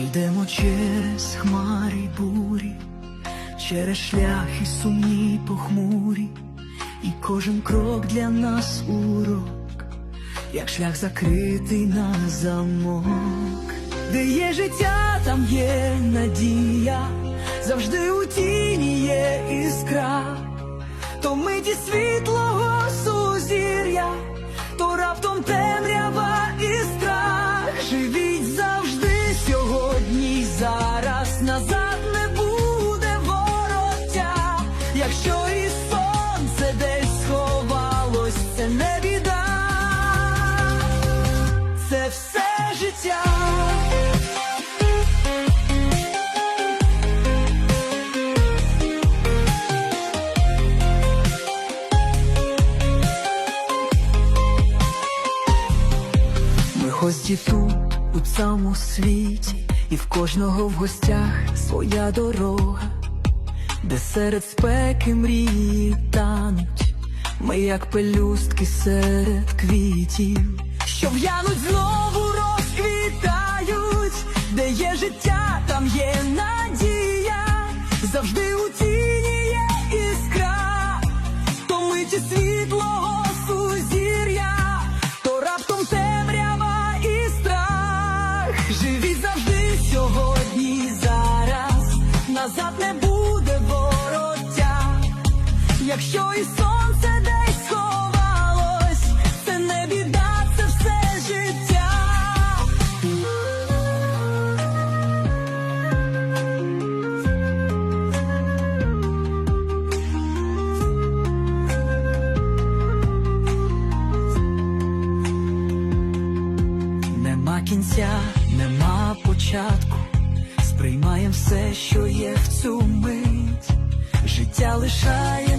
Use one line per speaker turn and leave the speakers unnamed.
Йдемо через хмари й бурі, через шляхи сумні й похмурі, і кожен крок для нас урок, як шлях закритий на замок, де є життя, там є надія, завжди у тіні є іскра, то миті світлого сузір'я, то раптом темрява назад не буде вороття, якщо і сонце десь сховалось, це не біда, це все життя. Ми гості тут, у цьому світі, і в кожного в гостях своя дорога, де серед спеки мрії тануть, ми як пелюстки серед квітів, що в'януть знову розквітають, де є життя, там є надія, завжди у тіні є іскра, то миті світлого сузір'я, то раптом темрява і страх. Живіть завжди сьогодні, зараз назад не буде вороття, якщо і сонце десь сховалось, це не біда, це все життя. Нема кінця, нема початку, сприймаємо все, що є в цю мить. Життя лишає